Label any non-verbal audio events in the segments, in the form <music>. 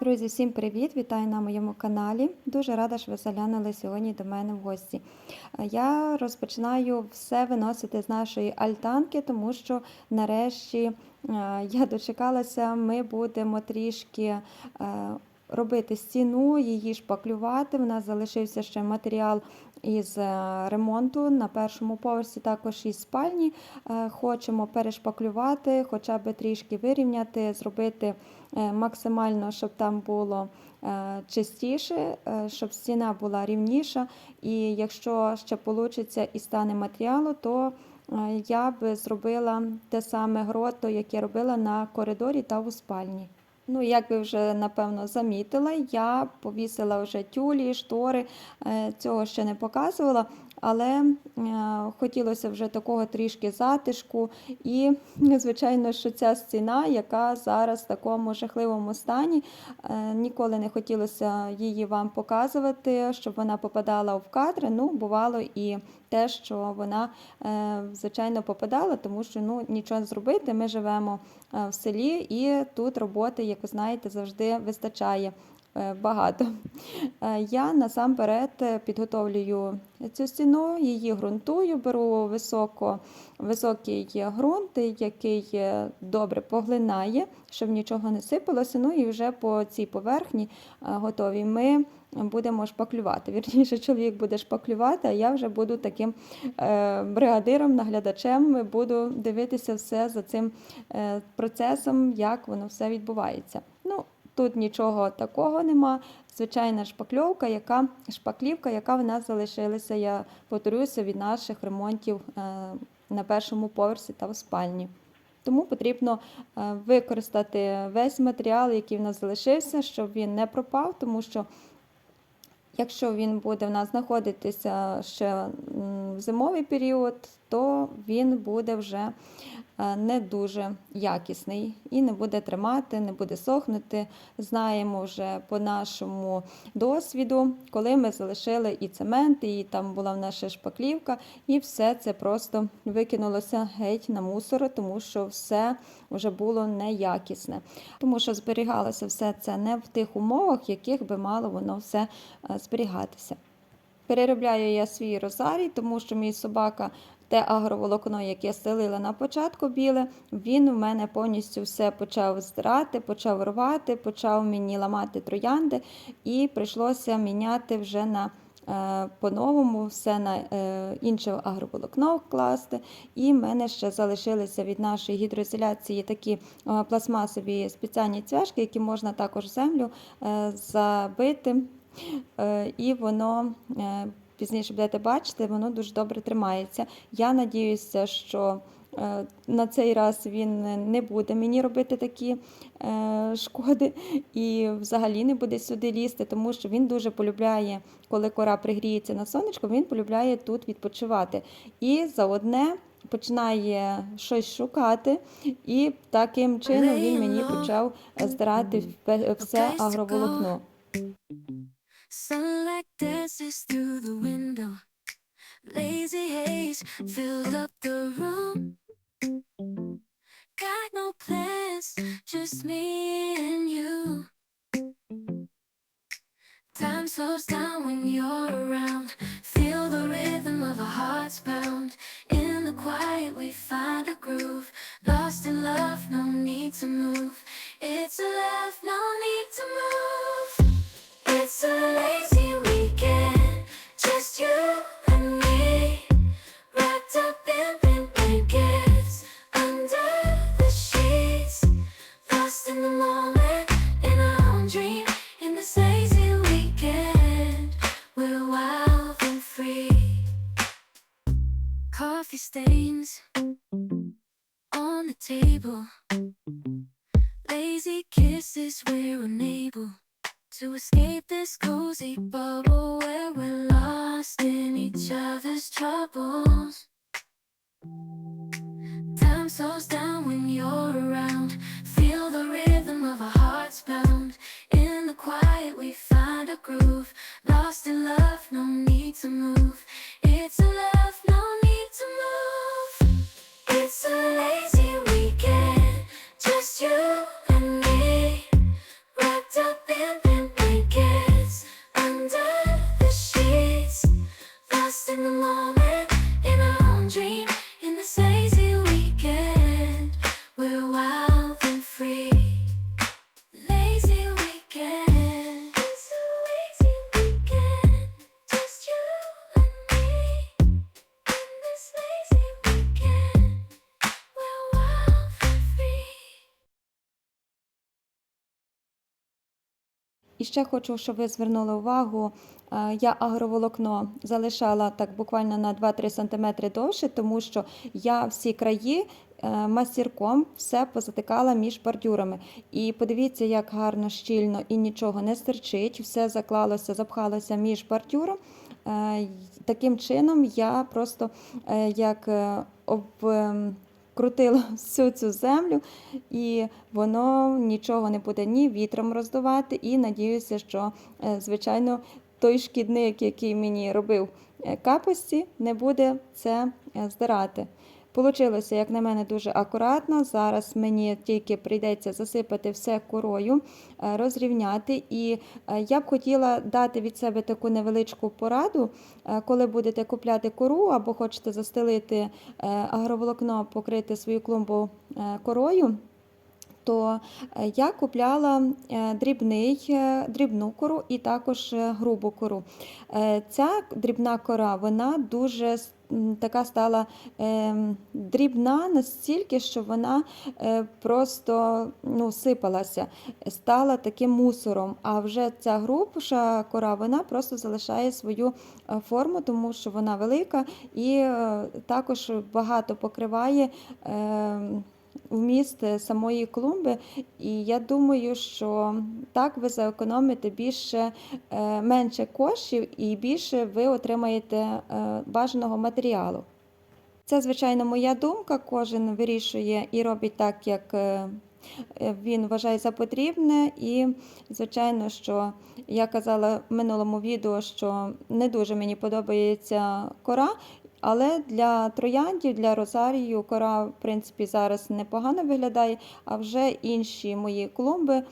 Друзі, всім привіт! Вітаю на моєму каналі. Дуже рада, що ви заглянули сьогодні до мене в гості. Я розпочинаю все виносити з нашої альтанки, тому що нарешті е, я дочекалася, ми будемо трішки е, робити стіну, її шпаклювати. У нас залишився ще матеріал із е, ремонту на першому поверсі, також із спальні. Е, Хочемо перешпаклювати, хоча б трішки вирівняти, зробити е, максимально, щоб там було чистіше, щоб стіна була рівніша. І якщо ще вийде і стане матеріалу, то я би зробила те саме грото, яке робила на коридорі та у спальні. Ну, як ви вже напевно замітили, я повісила вже тюлі, штори, е, цього ще не показувала, але е, хотілося вже такого трішки затишку. І, звичайно, що ця стіна, яка зараз в такому жахливому стані, е, ніколи не хотілося її вам показувати, щоб вона попадала в кадри. Ну, бувало і те, що вона, е, звичайно, попадала, тому що ну, нічого зробити. Ми живемо в селі, і тут роботи, як ви знаєте, завжди вистачає багато. Е, Я насамперед е, підготовлюю цю стіну, її ґрунтую, беру високо, високий ґрунт, який е, добре поглинає, щоб нічого не сипалося. Ну і вже по цій поверхні е, готові ми будемо шпаклювати. Вірніше, чоловік буде шпаклювати, а я вже буду таким е, бригадиром, наглядачем, буду дивитися все за цим е, процесом, як воно все відбувається. Ну, Тут нічого такого нема. Звичайна шпакльовка, яка шпаклівка, яка в нас залишилася, я повторюся, від наших ремонтів е, на першому поверсі та в спальні. Тому потрібно е, використати весь матеріал, який в нас залишився, щоб він не пропав, тому що Якщо він буде в нас знаходитися ще в зимовий період, то він буде вже е, не дуже якісний і не буде тримати, не буде сохнути. Знаємо вже по нашому досвіду, коли ми залишили і цемент, і там була в нас шпаклівка, і все це просто викинулося геть на мусор, тому що все вже було неякісне. Тому що зберігалося все це не в тих умовах, яких би мало воно все е, зберігатися. Переробляю я свій розарій, тому що мій собака, те агроволокно, яке стелила на початку біле, він у мене повністю все почав здирати, почав рвати, почав мені ламати троянди, і прийшлося міняти вже на е, по-новому все на е, інше агроволокно класти. І в мене ще залишилися від нашої гідроізоляції такі е, пластмасові спеціальні цвяшки, які можна також в землю забити. І воно пізніше будете бачити, воно дуже добре тримається. Я надіюся, що е, на цей раз він не буде мені робити такі е, шкоди і взагалі не буде сюди лізти, тому що він дуже полюбляє, коли кора пригріється на сонечко, він полюбляє тут відпочивати. І за одне починає щось шукати, і таким чином він мені почав е, здирати все агроволокно. Sunlight dances through the window. Lazy haze fills up the room. Got no plans, just me and you. Time slows down when you're around. Feel the rhythm of our hearts pound. In the quiet, we find a groove. Lost in love, no need to move. It's a love, no need oscillate. Each other's troubles. Time slows down when you're around. Feel the rhythm of our hearts pound. In the quiet, we find a groove. Lost in love, no need to move. It's a love, no need to move. It's a lazy weekend, just you and me. in the moment. І ще хочу, щоб ви звернули увагу. е, Я агроволокно залишала так буквально на 2-3 см довше, тому що я всі краї е, масірком все позатикала між бордюрами. І подивіться, як гарно, щільно і нічого не стерчить, все заклалося, запхалося між бордюром. Е, Таким чином я просто як е, обкрутила <laughs> всю цю землю, і воно нічого не буде ні вітром роздувати. І надіюся, що, е, звичайно, той шкідник, який мені робив е, капості, не буде це е, здирати. Получилося, як на мене, дуже акуратно. Зараз мені тільки прийдеться засипати все корою, е, розрівняти. І е, я б хотіла дати від себе таку невеличку пораду, е, коли будете купляти кору або хочете застелити агроволокно, покрити свою клумбу корою. То я купляла дрібний, дрібну кору і також грубу кору. Ця дрібна кора вона дуже така стала ем, дрібна настільки, що вона е, просто ну, сипалася, стала таким мусором. А вже ця грубша кора вона просто залишає свою е, форму, тому що вона велика і е, також багато покриває. Вміст е, самої клумби, і я думаю, що так ви заекономите більше е, менше коштів і більше ви отримаєте е, бажаного матеріалу. Це, звичайно, моя думка. Кожен вирішує і робить так, як він вважає за потрібне. І, звичайно, що я казала в минулому відео, що не дуже мені подобається кора. Але для трояндів, для розарію кора, в принципі, зараз непогано виглядає. А вже інші мої клумби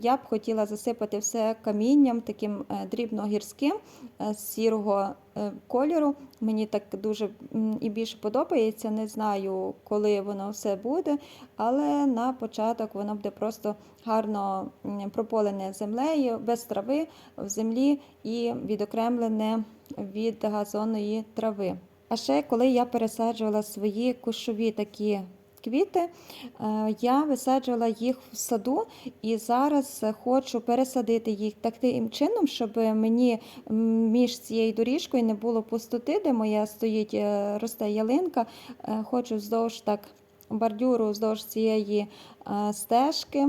я б хотіла засипати все камінням, таким е, дрібно-гірським, е, сірого е, кольору. Мені так дуже і більше подобається. Не знаю, коли воно все буде, але на початок воно буде просто гарно прополене землею, без трави в землі і відокремлене від газонної трави. А ще коли я пересаджувала свої кущові такі квіти, е, я висаджувала їх в саду і зараз хочу пересадити їх таким чином, щоб мені між цією доріжкою не було пустоти, де моя стоїть, е, росте ялинка. Е, Хочу вздовж так бордюру, вздовж цієї стежки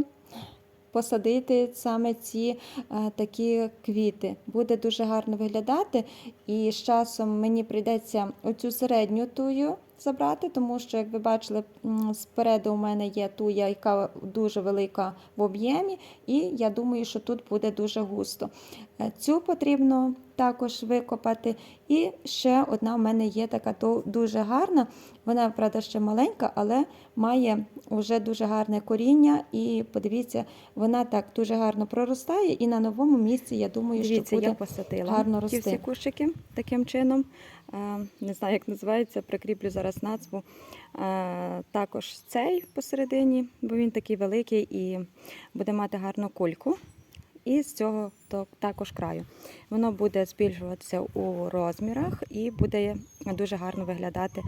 посадити саме ці е, такі квіти. Буде дуже гарно виглядати, і з часом мені прийдеться оцю середню тую забрати, тому що, як ви бачили, спереду у мене є туя, яка дуже велика в об'ємі, і я думаю, що тут буде дуже густо. Е, Цю потрібно також викопати. І ще одна в мене є така ду- дуже гарна. Вона, правда, ще маленька, але має вже дуже гарне коріння. І подивіться, вона так дуже гарно проростає. І на новому місці, я думаю, Дивіться, що буде я посадила гарно ті рости. всі кущики таким чином. Е, Не знаю, як називається, прикріплю зараз назву. Е, Також цей посередині, бо він такий великий і буде мати гарну кульку. І з цього також краю. Воно буде збільшуватися у розмірах і буде дуже гарно виглядати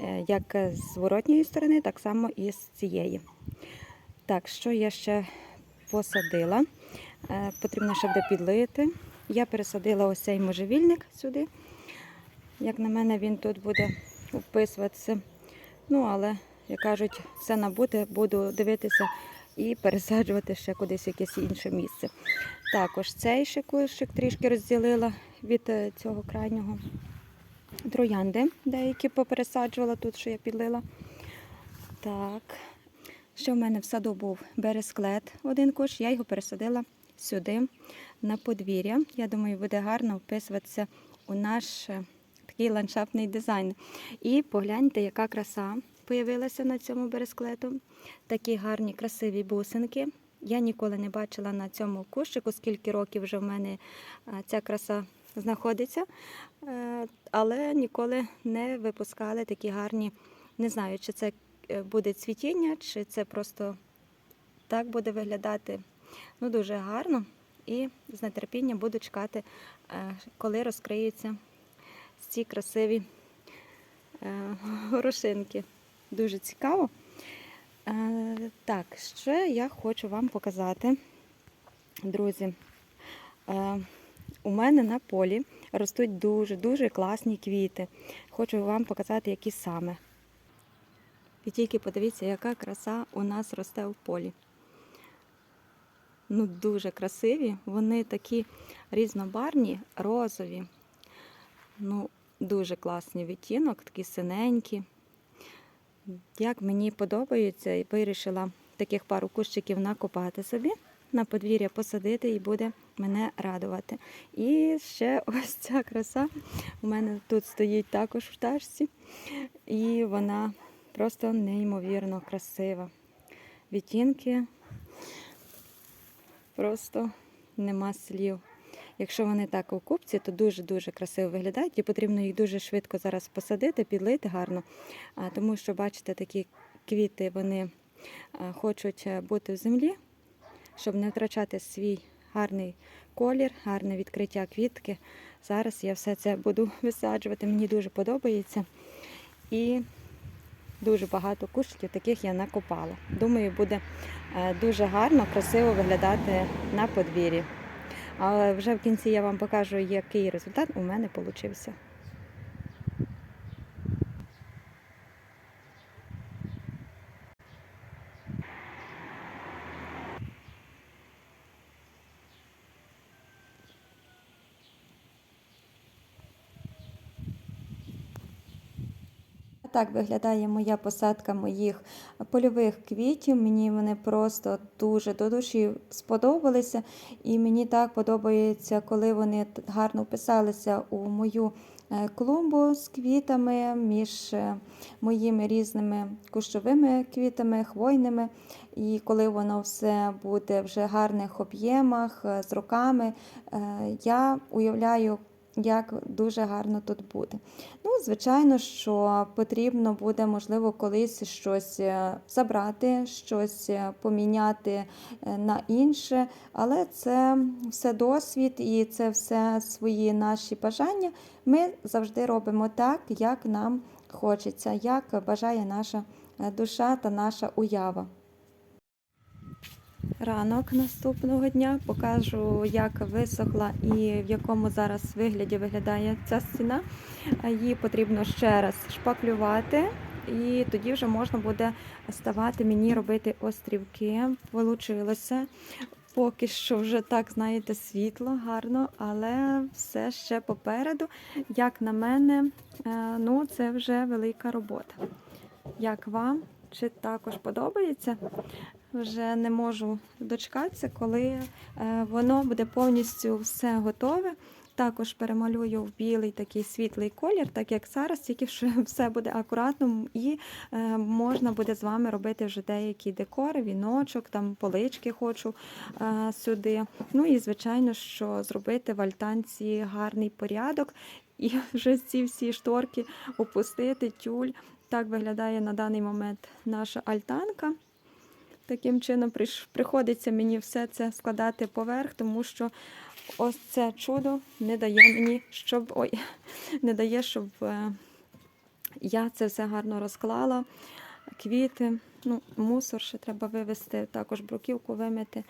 е, як з зворотньої сторони, так само і з цієї. Так, що я ще посадила? Потрібно ще буде підлити. Я пересадила ось цей можжевільник сюди. Як на мене, він тут буде вписуватися. Ну, але, як кажуть, все набуде, буду дивитися і пересаджувати ще кудись якесь інше місце. Також цей ще кущик трішки розділила від е, цього крайнього. Троянди деякі попересаджувала тут, що я підлила. Так. Ще в мене в саду був бересклет один кущ, я його пересадила сюди, на подвір'я. Я думаю, буде гарно вписуватися у наш такий ландшафтний дизайн. І погляньте, яка краса появилася на цьому бересклету. Такі гарні, красиві бусинки. Я ніколи не бачила на цьому кущику, скільки років вже в мене е, ця краса знаходиться, Е, але ніколи не випускали такі гарні. Не знаю, чи це е, буде цвітіння, чи це просто так буде виглядати. Ну, дуже гарно. І з нетерпінням буду чекати, коли розкриються ці красиві е, горошинки. Дуже цікаво. Е, Так, ще я хочу вам показати друзі, е, у мене на полі ростуть дуже-дуже класні квіти. Хочу вам показати, які саме. І тільки подивіться, яка краса у нас росте в полі. Ну, дуже красиві. Вони такі різнобарні, розові. Ну, дуже класний відтінок, такі синенькі. Як мені подобається, і вирішила таких пару кущиків накопати собі, на подвір'я посадити і буде мене радувати. І ще <laughs> ось ця краса у мене тут стоїть також в ташці, і вона просто неймовірно красива. Відтінки просто нема слів. Якщо вони так у купці, то дуже-дуже красиво виглядають і потрібно їх дуже швидко зараз посадити, підлити гарно, тому що, бачите, такі квіти вони хочуть е, бути в землі, щоб не втрачати свій гарний колір, гарне відкриття квітки. Зараз я все це буду висаджувати, мені дуже подобається. І дуже багато кущиків таких я накопала. Думаю, буде е, дуже гарно, красиво виглядати на подвір'ї. Але вже в кінці я вам покажу, який результат у мене вийшов. Так виглядає моя посадка моїх польових квітів. Мені вони просто дуже до душі сподобалися. І мені так подобається, коли вони гарно вписалися у мою е, клумбу з квітами між е, моїми різними кущовими квітами, хвойними. І коли воно все буде в вже гарних об'ємах е, з роками, е, я уявляю, як дуже гарно тут буде. Ну, звичайно, що потрібно буде, можливо, колись щось е, забрати, щось е, поміняти е, на інше, але це все досвід і це все свої наші бажання. Ми завжди робимо так, як нам хочеться, як бажає наша душа та наша уява. Ранок наступного дня покажу, як висохла і в якому зараз вигляді виглядає ця стіна. Її потрібно ще раз шпаклювати, і тоді вже можна буде ставати мені робити острівки. Получилося. Поки що вже так, знаєте, світло, гарно, але все ще попереду. Як на мене, е, ну це вже велика робота. Як вам? Чи також подобається? Вже не можу дочекатися, коли е, воно буде повністю все готове. Також перемалюю в білий такий світлий колір, так як зараз, тільки що <laughs> все буде акуратно і е, можна буде з вами робити вже деякі декори, віночок, там полички хочу е, сюди. Ну і звичайно, що зробити в альтанці гарний порядок і <laughs> вже ці всі шторки опустити, тюль. Так виглядає на даний момент наша альтанка. Таким чином приходиться мені все це складати поверх, тому що ось це чудо не дає мені, щоб ой, не дає, щоб е, я це все гарно розклала. Квіти, ну, мусор ще треба вивезти, також бруківку вимити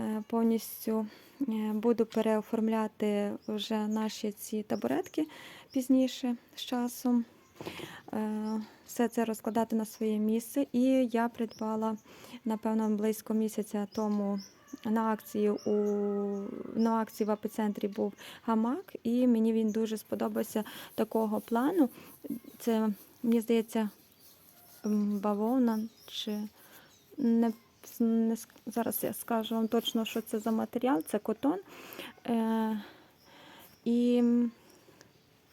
е, повністю. Е, Буду переоформляти вже наші ці табуретки пізніше з часом. Е, Все це розкладати на своє місце. І я придбала, напевно, близько місяця тому на акції у на акції в епіцентрі був гамак, і мені він дуже сподобався такого плану. Це, мені здається, бавовна чи не, не зараз я скажу вам точно, що це за матеріал, це котон. Е, і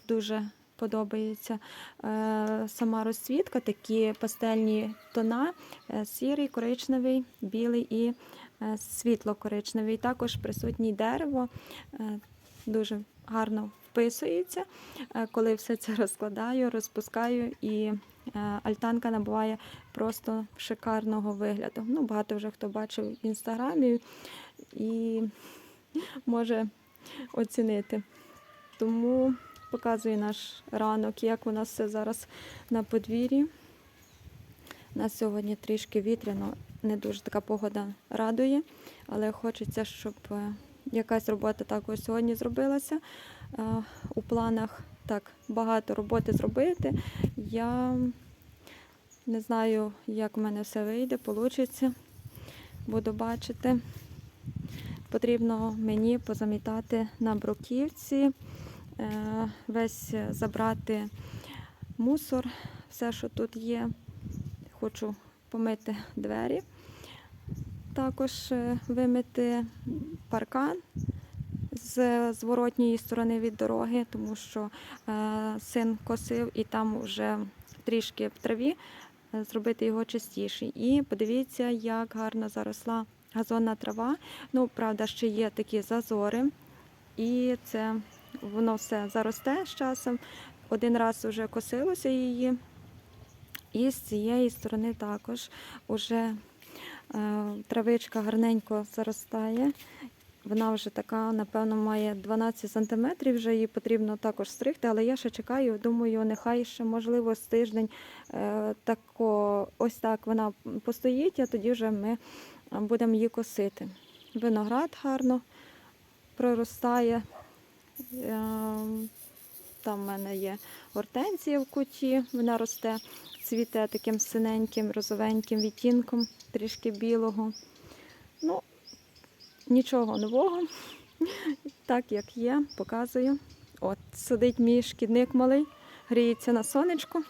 дуже подобається е, сама розцвітка, такі пастельні тона, е, сірий, коричневий, білий і е, світло-коричневий. Також присутній дерево, дуже гарно вписується. Коли все це розкладаю, розпускаю і альтанка набуває просто шикарного вигляду. Ну, багато вже хто бачив в інстаграмі і може оцінити. Тому показую наш ранок, як у нас все зараз на подвір'ї. У нас сьогодні трішки вітряно, не дуже така погода радує, але хочеться, щоб е, якась робота також сьогодні зробилася. Е, У планах так багато роботи зробити. Я не знаю, як в мене все вийде, вийде. Буду бачити. Потрібно мені позамітати на бруківці, весь забрати мусор, все, що тут є. Хочу помити двері, також е, вимити паркан з зворотньої сторони від дороги, тому що е, син косив і там вже трішки в траві е, зробити його чистіший. І подивіться, як гарно заросла газонна трава. Ну, правда, ще є такі зазори, і це воно все заросте з часом. Один раз вже косилося її, і з цієї сторони також уже е, травичка гарненько заростає. Вона вже така, напевно, має 12 сантиметрів, вже її потрібно також стригти, але я ще чекаю, думаю, нехай ще, можливо, з тиждень е, тако, ось так вона постоїть, а тоді вже ми будемо її косити. Виноград гарно проростає. Е, Там в мене є гортензія в куті, вона росте, цвіте таким синеньким, розовеньким відтінком, трішки білого. Ну, нічого нового, <laughs> так як є, показую. От, сидить мій шкідник малий, гріється на сонечку.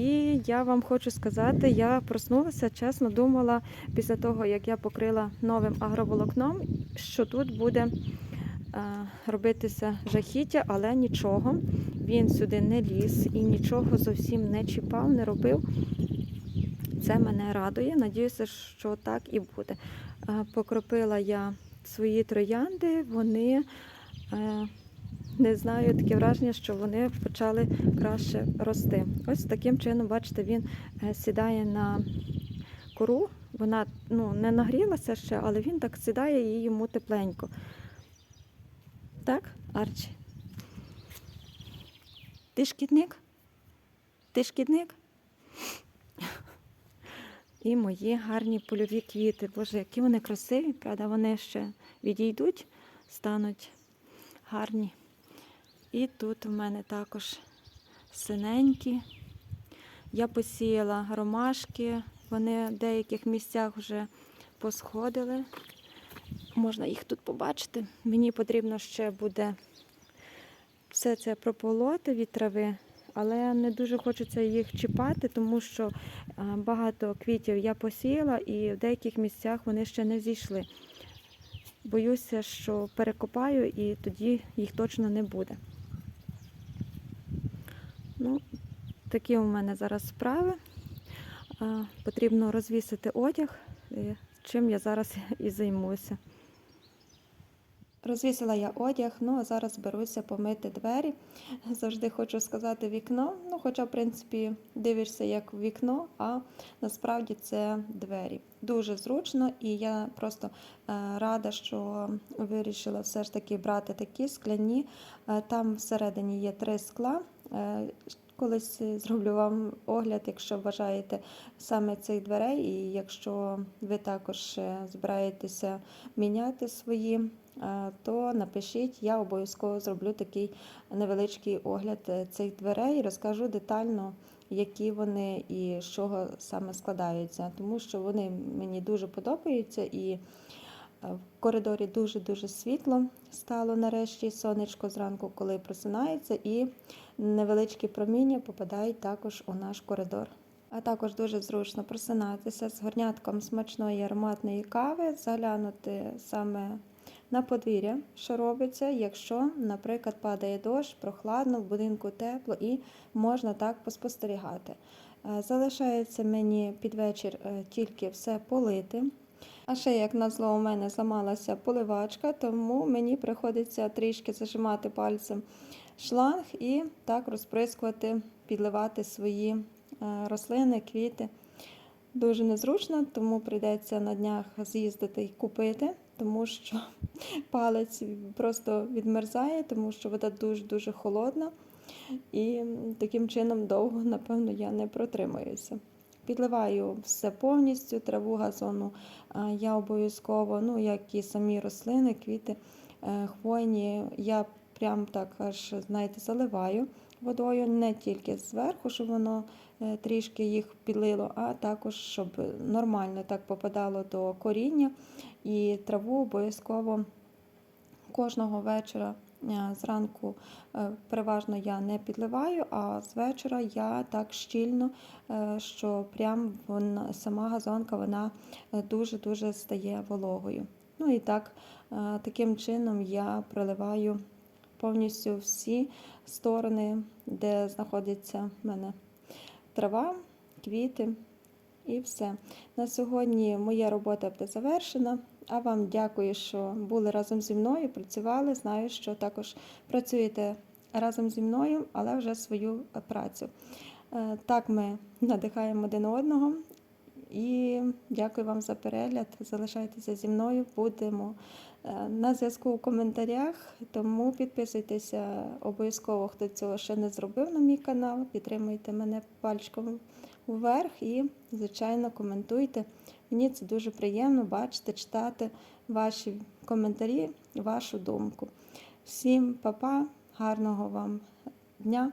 І я вам хочу сказати, я проснулася, чесно думала, після того, як я покрила новим агроволокном, що тут буде е, робитися жахіття, але нічого. Він сюди не ліз і нічого зовсім не чіпав, не робив. Це мене радує. Надіюся, що так і буде. Е, Покропила я свої троянди, вони е, не знаю, таке враження, що вони почали краще рости. Ось таким чином, бачите, він е, сідає на кору. Вона ну, не нагрілася ще, але він так сідає і йому тепленько. Так, Арчі? Ти шкідник? Ти шкідник? <laughs> І мої гарні польові квіти. Боже, які вони красиві, правда, вони ще відійдуть, стануть гарні. І тут у мене також синенькі. Я посіяла ромашки, вони в деяких місцях вже посходили. Можна їх тут побачити. Мені потрібно ще буде все це прополоти від трави, але не дуже хочеться їх чіпати, тому що е, багато квітів я посіяла і в деяких місцях вони ще не зійшли. Боюся, що перекопаю і тоді їх точно не буде. Ну, такі у мене зараз справи. Потрібно розвісити одяг, чим я зараз і займуся. Розвісила я одяг, ну а зараз беруся помити двері. Завжди хочу сказати вікно. Ну, хоча, в принципі, дивишся як вікно, а насправді це двері. Дуже зручно, і я просто е, рада, що вирішила все ж таки брати такі скляні. Е, Там всередині є три скла. Е, Колись зроблю вам огляд, якщо бажаєте саме цих дверей, і якщо ви також е, збираєтеся міняти свої, е, то напишіть, я обов'язково зроблю такий невеличкий огляд цих дверей і розкажу детально, які вони і з чого саме складаються, тому що вони мені дуже подобаються і. В коридорі дуже-дуже світло стало нарешті сонечко зранку, коли просинається, і невеличкі проміння попадають також у наш коридор. А також дуже зручно просинатися з горнятком смачної ароматної кави, заглянути саме на подвір'я, що робиться, якщо, наприклад, падає дощ, прохладно, в будинку тепло і можна так поспостерігати. Е, Залишається мені під вечір е, тільки все полити. А ще, як назло, у мене зламалася поливачка, тому мені приходиться трішки зажимати пальцем шланг і так розприскувати, підливати свої е, рослини, квіти. Дуже незручно, тому прийдеться на днях з'їздити і купити, тому що <laughs> палець просто відмерзає, тому що вода дуже-дуже холодна. І таким чином довго, напевно, я не протримаюся. Підливаю все повністю, траву газону я обов'язково, ну як і самі рослини, квіти е, хвойні, я прям так аж, знаєте, заливаю водою не тільки зверху, щоб воно е, трішки їх підлило, а також, щоб нормально так попадало до коріння. І траву обов'язково кожного вечора е, зранку е, переважно я не підливаю, а з вечора я так щільно, е, що прям вона, сама газонка вона е, дуже-дуже стає вологою. Ну і так, е, таким чином я проливаю повністю всі сторони, де знаходиться в мене трава, квіти і все. На сьогодні моя робота буде завершена. А вам дякую, що були разом зі мною, працювали. Знаю, що також працюєте разом зі мною, але вже свою працю. Е, Так ми надихаємо один одного. І дякую вам за перегляд. Залишайтеся зі мною. Будемо е, на зв'язку у коментарях. Тому підписуйтеся обов'язково, хто цього ще не зробив на мій канал. Підтримуйте мене пальчиком вверх і, звичайно, коментуйте. Мені це дуже приємно бачити, читати ваші коментарі, вашу думку. Всім па-па, гарного вам дня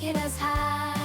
take it as high.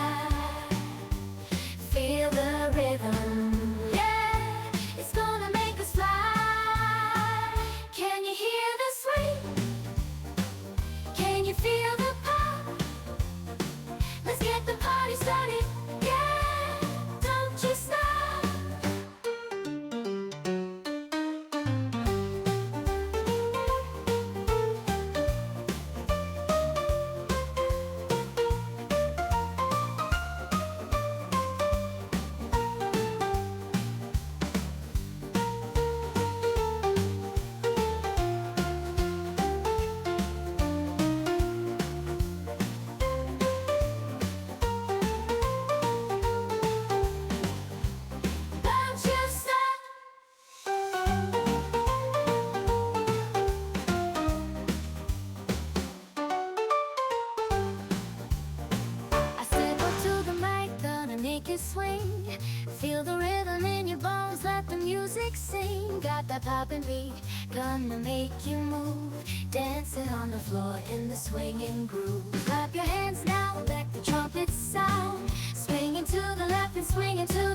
That beat, gonna make you move. Dancing on the floor in the swinging groove. Clap your hands now, let the trumpets sound. Swinging to the left and swinging to